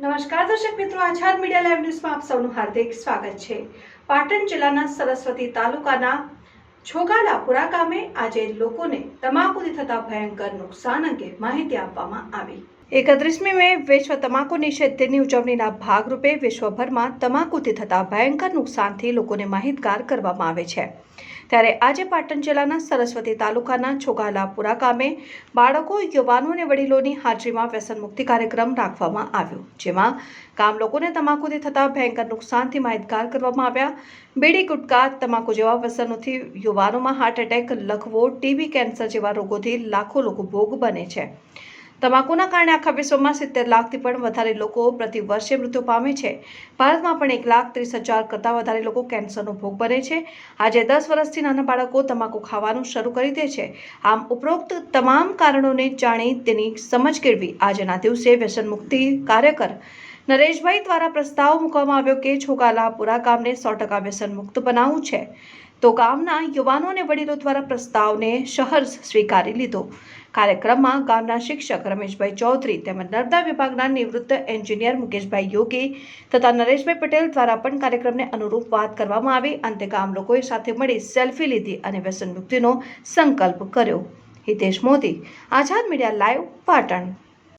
નમસ્કાર દર્શક મિત્રો, આઝાદ મીડિયા લાઈવ ન્યૂઝમાં આપ સૌનું હાર્દિક સ્વાગત છે. પાટણ જિલ્લાના સરસ્વતી તાલુકાના છોગાલાપુરા ગામે આજે લોકોને તમાકુથી થતા ભયંકર નુકસાન અંગે માહિતી આપવામાં આવી. એકત્રીસમી મે વિશ્વ તમાકુ નિષેધ દિનની ઉજવણીના ભાગરૂપે વિશ્વભરમાં તમાકુથી થતા ભયંકર નુકસાનથી લોકોને માહિતગાર કરવામાં આવે છે. ત્યારે આજે પાટણ જિલ્લાના સરસ્વતી તાલુકાના છોગાલાપુરા ગામે બાળકો, યુવાનો અને વડીલોની હાજરીમાં વ્યસન મુક્તિ કાર્યક્રમ રાખવામાં આવ્યો, જેમાં ગામ લોકોને તમાકુથી થતા ભયંકર નુકસાનથી માહિતગાર કરવામાં આવ્યા. બીડી ગુટકા, તમાકુ જેવા વ્યસનોથી યુવાનોમાં હાર્ટ એટેક લખવો ટીબી કેન્સર જેવા રોગોથી લાખો લોકો ભોગ બને છે. તમાકુના કારણે આખા વિશ્વમાં સિત્તેર લાખથી પણ વધારે લોકો પ્રતિ વર્ષે મૃત્યુ પામે છે. ભારતમાં પણ એક લાખ ત્રીસ હજાર કરતાં વધારે લોકો કેન્સરનો ભોગ બને છે. આજે દસ વર્ષથી નાના બાળકો તમાકુ ખાવાનું શરૂ કરી દે છે. આમ ઉપરોક્ત તમામ કારણોને જાણી તેની સમજ કેળવી આજના દિવસે વ્યસન મુક્તિ કાર્યકર નરેશભાઈ દ્વારા પ્રસ્તાવ મૂકવામાં આવ્યો કે છોકાલાપુરા ગામને સો ટકા વ્યસન મુક્ત બનાવવું છે. તો ગામના યુવાનો અને વડીલો દ્વારા પ્રસ્તાવને શહર સ્વીકારી લીધો. કાર્યક્રમમાં ગામના શિક્ષક રમેશભાઈ ચૌધરી તેમજ નર્મદા વિભાગના નિવૃત્ત એન્જિનિયર મુકેશભાઈ યોગી તથા નરેશભાઈ પટેલ દ્વારા પણ કાર્યક્રમને અનુરૂપ વાત કરવામાં આવી. અંતે ગામ લોકોએ સાથે મળી સેલ્ફી લીધી અને વ્યસન મુક્તિનો સંકલ્પ કર્યો. Hitesh Modi, Azad media live Patan.